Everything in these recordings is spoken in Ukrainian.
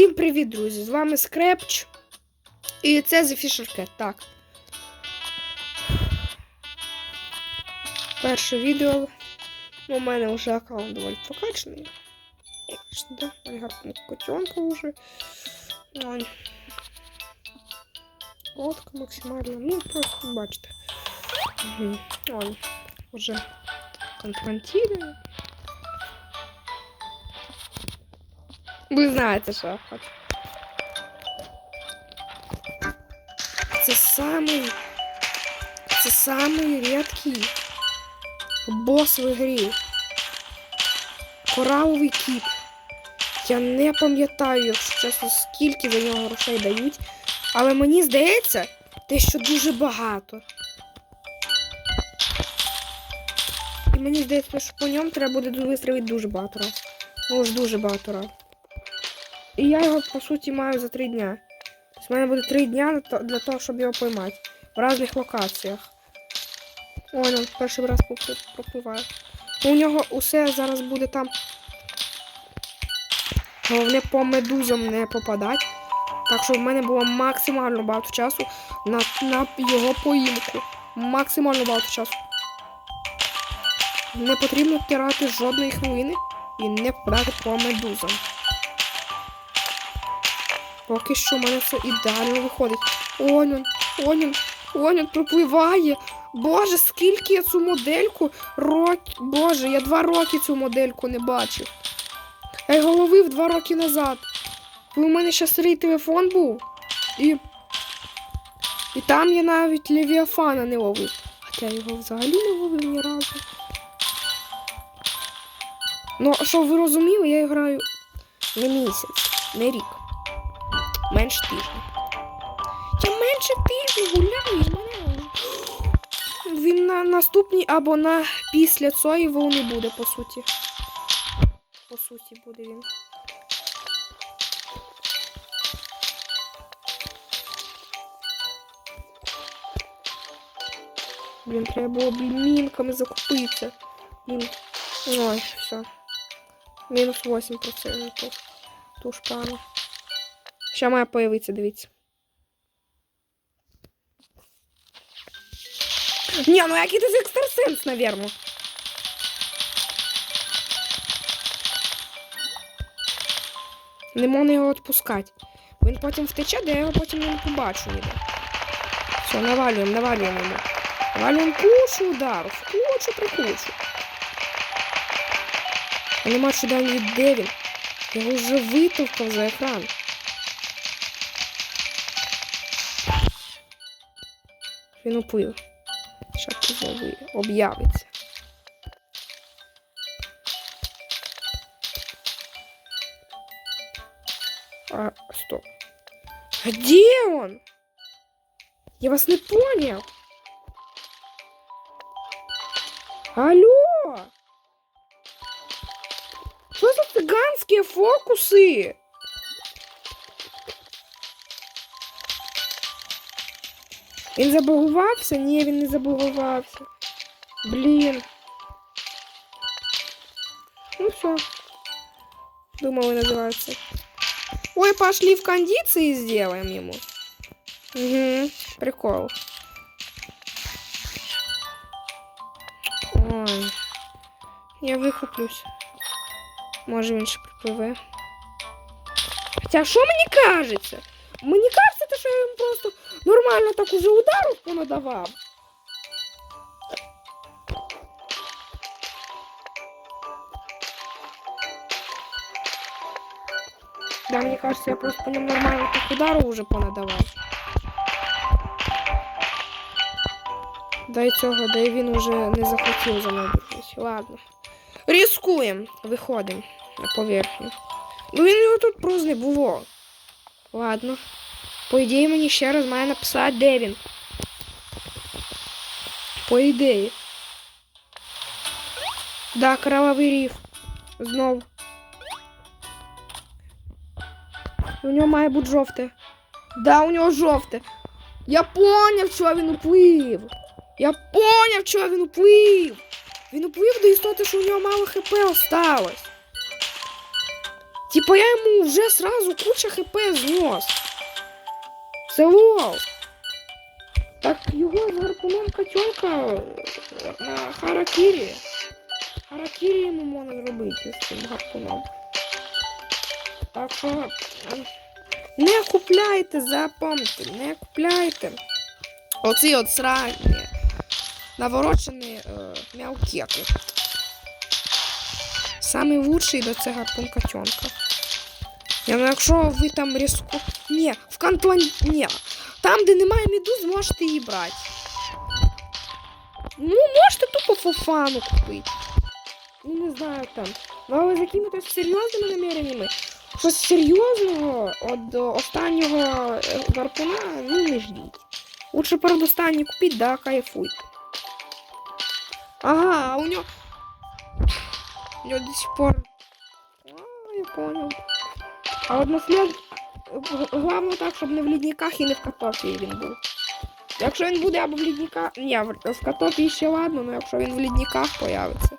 Всім привіт, друзі! З вами Скрепч. І це The Fisher Cat. Так. Перше відео. Ну, у мене вже аккаунт доволі прокачаний. Що, да? Гарна котенка вже. Лодка максимально. Ну, просто бачите. Угу. Ой. Уже конфронтирован. Ви знаєте, що я хочу. Це самий. Це самий рідкий бос в грі. Кораловий кіт. Я не пам'ятаю, якщо чесно, скільки за нього грошей дають. Але мені здається, те, що дуже багато. І мені здається, що по ньому треба буде вистрілити дуже багато раз. Ну ж дуже багато раз. І я його, по суті, маю за три дня. Тобто в мене буде три дня для того, щоб його поймати. В різних локаціях. Ой, ну, перший раз пропливаю. Ну, у нього усе зараз буде там. Головне по медузам не попадати. Так що в мене було максимально багато часу на, на його поїмку. Максимально багато часу. Не потрібно втирати жодної хвилини і не попадати по медузам. Поки що в мене все ідеально виходить. Онін, Онін, Онін пропливає. Боже, скільки я цю модельку рок... Боже, я два роки цю модельку не бачив. Я його ловив два роки назад. Коли у мене ще старий телефон був. І. І там я навіть Левіафана не ловив. Хоча я його взагалі не ловив ні разу. Ну, щоб ви розуміли, я граю не місяць, не рік. Менше тижня. Я менше тижня гуляю мене. Він на наступній або на після цієї волни буде, по суті. По суті, буде він. Блін, треба було блін, мінками закупитися. Блін. Ой, все. Мінус 8% туш пана. Ще має появитися, дивіться. Ні, ну який ти екстрасенс, навірно. Не можна його відпускати. Він потім втече, де я його потім не побачу ніде. Все, навалюємо, навалюємо йому. Навалюємо кучу ударів, кучу прикучу. Нема сюди ніде він. Я вже витовкав за екран. Він уплив. Шапки знову об'явиться. А, стоп. Где он? Я вас не понял. Алло! Что за цыганские фокусы? Він забагувався? Ні, він не забагувався. Блін. Ну все. Думали, називається. Ой, пошли в кондиции сделаем ему. Угу, прикол. Ой. Я викуплюсь. Може він ще припливе. Хоча що мені кажеться? Мені кажеться, нормально так уже ударів понадавав. Да, мені кажется, я просто по ньому нормально так ударів уже понадавав. Да і цього, да і він уже не захотів за мною бігти. Ладно. Рискуємо. Виходимо на поверхню. Ну він його тут просто не було. Ладно. По ідеї мені ще раз має написати, де він. По ідеї. Да, кровавий ріф. Знов. У нього має бути жовте. Да, у нього жовте. Я поняв, чого він уплив. Я поняв, чого він уплив. Він уплив до істоти, що у нього мало хп осталось. Типа я йому вже сразу куча хп знос. Це. Так його з гарпуном котенка е, на Харакірі. Харакірі йому можна зробити з цим гарпуном. Так що е, не купляйте, запам'ятайте, не купляйте. Оці от срані наворочені е, м'явкети. Самий лучший до це гарпун котенка. Я, ну, якщо ви там різко. Ні, в кантоні. Ні. Там, де немає медуз, можете її брати. Ну, можете тупо фофану купити. Ну, не знаю там. Ну, але з якими-то серйозними наміреннями. Щось серйозного від останнього е, гарпуна, ну не ждіть. Лучше передостанній купіть, да, кайфуйте. Ага, а у нього. У нього до сих пор. А, я понял. А от на слід... Главное так, щоб не в лідниках і не в картофі він був. Якщо він буде або в лідниках. Ні, в в ще ладно, але якщо він в лідниках появиться.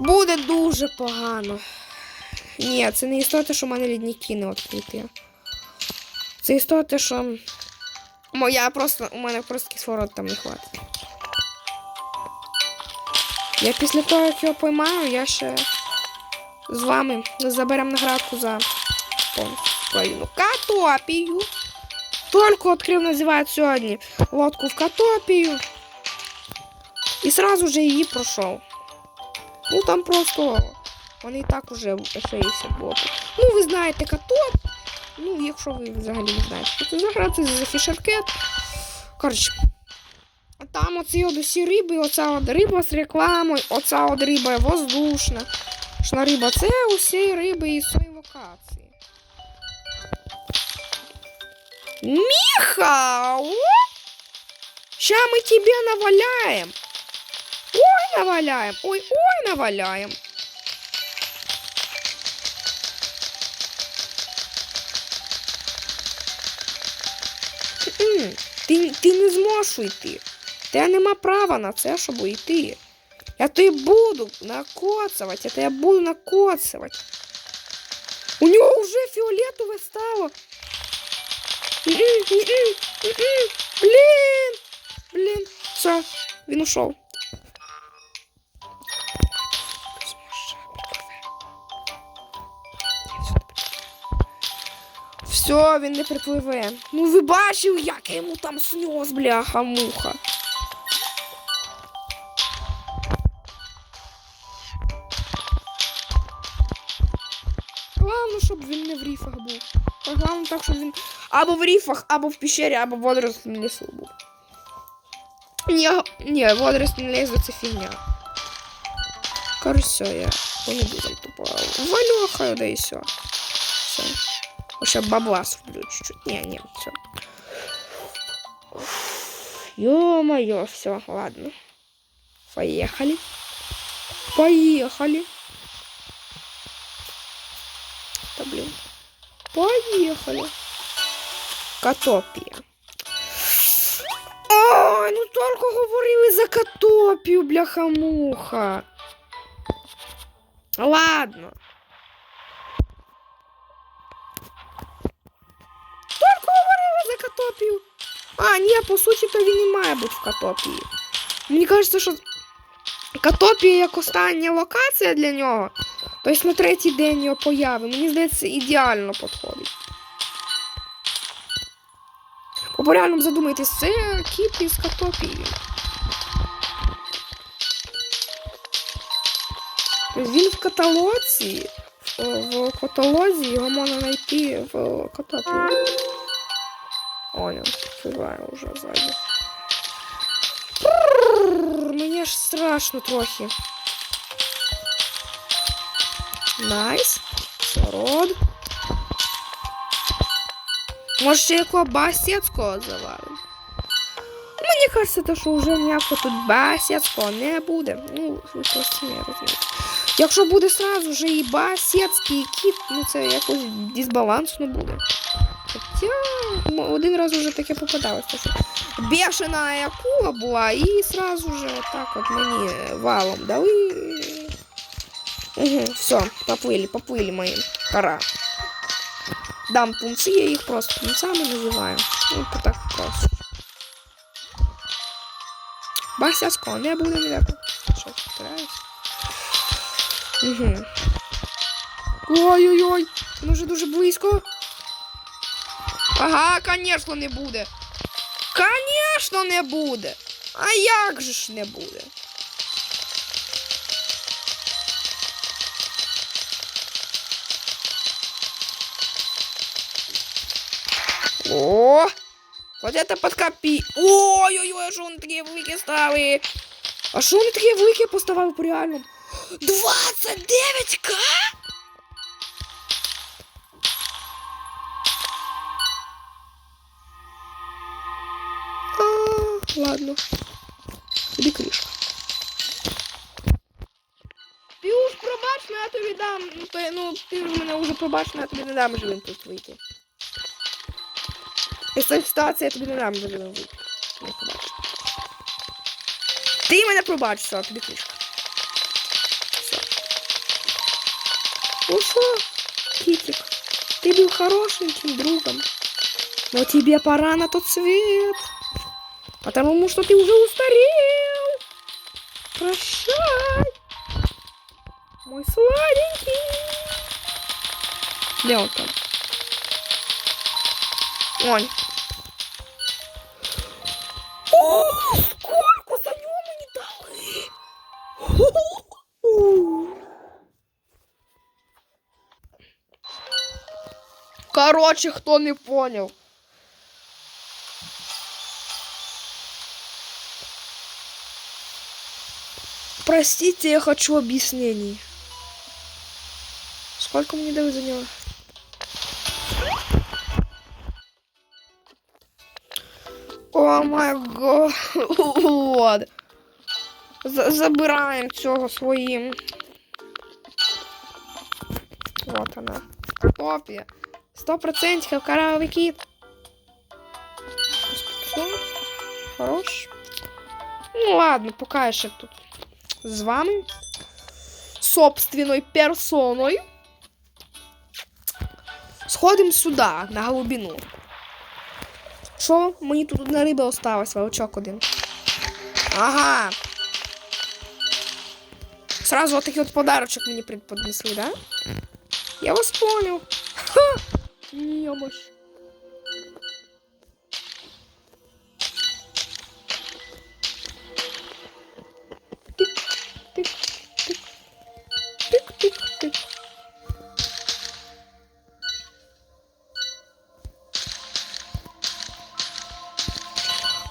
Буде дуже погано. Ні, це не істота, що в мене лідники не відкриті. Це істота, що. Моя просто. У мене просто кислород там не хватить. Я після того, як його поймаю, я ще з вами заберемо наградку за Україну. Катопію. Тільки відкрив називають сьогодні лодку в Катопію. І сразу же її пройшов. Ну там просто вони і так уже 60 блоків. Ну, ви знаєте катоп. Ну, якщо ви взагалі не знаєте, що це за це за фішеркет. Коротше. Там оці от усі риби, оця от риба з рекламою, оця от риба воздушна. Шна риба це усі риби із цієї локації. Міха! О! Ща ми тебе наваляємо. Ой, наваляємо. Ой, ой, наваляємо. Ти, ти не зможеш уйти. Тебе нема права на це, щоб уйти. Я тебе буду накоцувати, я буду накоцувати. У нього вже фіолетове стало. Блін. Блін. Все, він ушов. Все, він не припливе. Ну ви бачив, як я йому там снес, бляха-муха. Главное, щоб він не в ріфах був. А Главное так, щоб він або в ріфах, або в пещері, або в водорослому лісу був. Ні, ні, водорослі лісу це фігня. Короче, все, я не буду тупо. Валюхаю, да і все. Все. Ще бабла сплю чуть-чуть. Не, не, все. Ё-моё, все, ладно. Поехали. Поехали. Поехали. Катопія. Ой, ну только говорили за катопію, бляха-муха. Ладно. Только говорили за катопію. А, ні, по суті, то він не має бути в катопії. Мені кажеться, що катопія як остання локація для нього. Тобто на третій день його появи. Мені здається, ідеально підходить. Бо реально задумайтесь, це кіт із. Тобто Він в каталоці. В, каталозі його можна знайти в катопії. Понял, співаю вже ззаді. Мені аж страшно трохи. Найс. Сород. Може ще якого басецького завалим? Мені кажеться, що вже ніякого тут басецького не буде. Ну, ви просто не розумієте. Якщо буде сразу вже і басецький, і кіт, ну це якось дисбалансно буде. Хоча один раз уже таке попадалося, що бешена акула була, і сразу же отак от мені валом дали. Угу, все, поплыли, поплыли мои. Пора. дам пункти, я їх просто пунцами називаю. Ну, так просто. Басяцько не буде ніяко. Що, стараюсь? Угу. Ой-ой-ой, воно вже дуже близько. Ага, конечно, не буде. Конечно, не буде. А як же ж не буде? О! Вот это подкопі. Ой-ой-ой, а що вони такі великі стали? А що вони такі великі поставили по реальному? 29к? А, ладно. Тобі кришка. Ти уж пробач, но я тобі дам. Ну, то, ну ти ж мене вже пробач, но я тобі не дам живим тут вийти. Із цієї ситуації я тобі не дам живим вийти. Не пробач. Ти мене пробач, все, тобі кришка. Все. Ну что, Китик, ты был хорошеньким другом, но тебе пора на тот свет, потому что ты уже устарел. Прощай, мой сладенький. Где он там? Он. Сколько за него мне дали! Короче, кто не понял. Простите, я хочу объяснений. Сколько мне дают за него? Май год. За- Забираємо цього своїм. Вот она. Копія. Сто процентів каравий кіт. Хорош. Ну ладно, пока я ще тут з вами. Собственною персоною. Сходимо сюди, на глибину. Що? Мені тут одна риба осталась, волчок один. Ага. Сразу вот такий от подарочок мені преподнесли, да? Я вас понял. Ха! Немощь.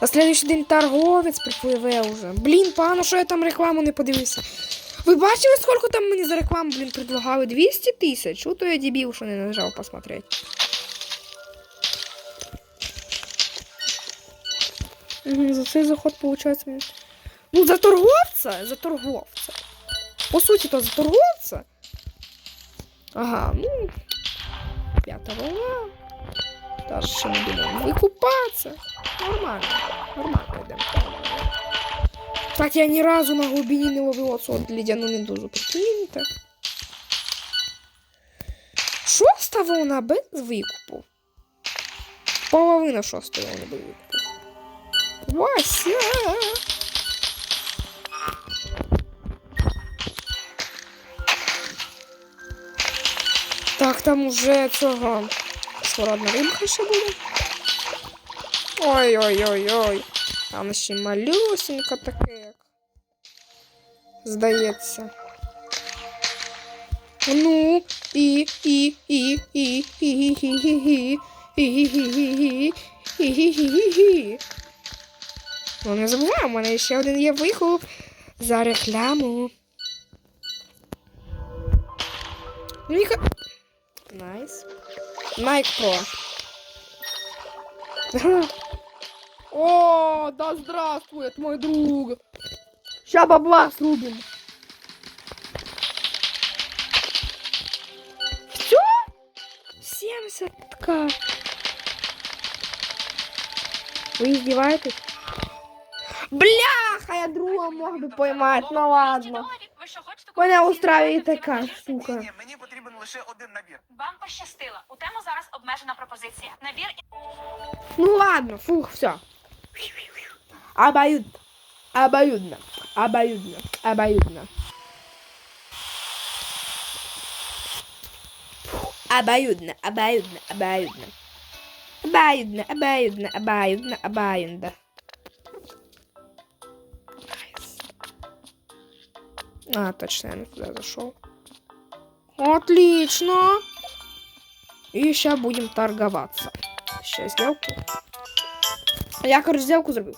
На следующий день торговець припливе уже. Блін, пану, що я там рекламу не подивився. Ви бачили, скільки там мені за рекламу, блін, предлагали? 200 тисяч. Ото я дебіл, що не нажав посмотреть. За цей заход, получается. Ну, за торговця, за торговця. По суті, то за торговця. Ага, ну, п'ята волна. Даже ще не думаємо викупатися. Нормально, нормально йдемо. Так, я ні разу на глибині не ловив оцю от лідяну медузу. Прикиньте. Шоста волна без викупу. Половина шостої волни без викупу. Вася! Так, там уже цього. Скоро одна рибка ще буде. Ой-ой-ой-ой. Там ще малюсенька таке, як. Здається. Ну, і, і, і, і, і, і, і, і, і. Ну, не забуваємо, у мене ще один є вихоп за рекламу. Ніка. Найс. Найк Про. О, да здравствует мой друг. Ща бабла срубим. Все? 70к. Вы издеваетесь? Бляха, я друга мог бы поймать, ну ладно. Ви що, хочете Мене купити устраює всі така речі? штука. Обмежена пропозиція. Набір Ну ладно, фух, все. Обоюдно. Обоюдно. Обоюдно. Обоюдно. Обоюдно, обоюдно, обоюдно. Обоюдно, обоюдно, обоюдно, обоюдно. А, точно, я не туда зашел. Отлично. И сейчас будем торговаться. Ще сделку. Я, короче, сделку зробив.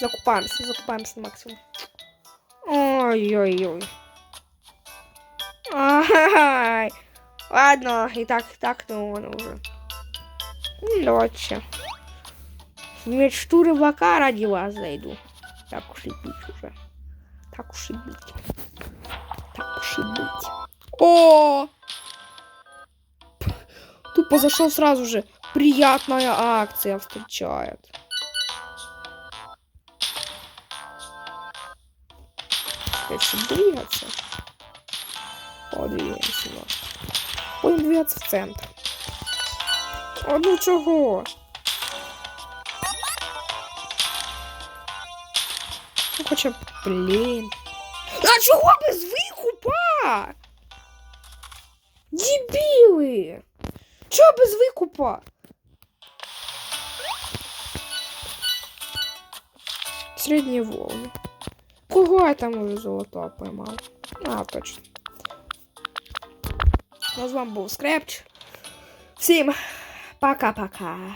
Закупаємося, закупаємося на максимум. Ой-ой-ой. Ай. Ладно, і так, і так, ну воно вже. Ну, Лучше. В мечту рыбака ради вас зайду. Так уж и быть уже. Так уж и быть. Так уж и быть. О! Тупо зашел сразу же. Приятная акция встречает. Дальше двигаться. Подвигаемся. Будем двигаться в центр. А ну чого? Ну хоча б, блін. А чого без викупа? Дебіли! Чого без викупа? Средние волны. Кого я там уже золото поймав? А, точно. Ну, з вами був Скрепч. Всім пока-пока.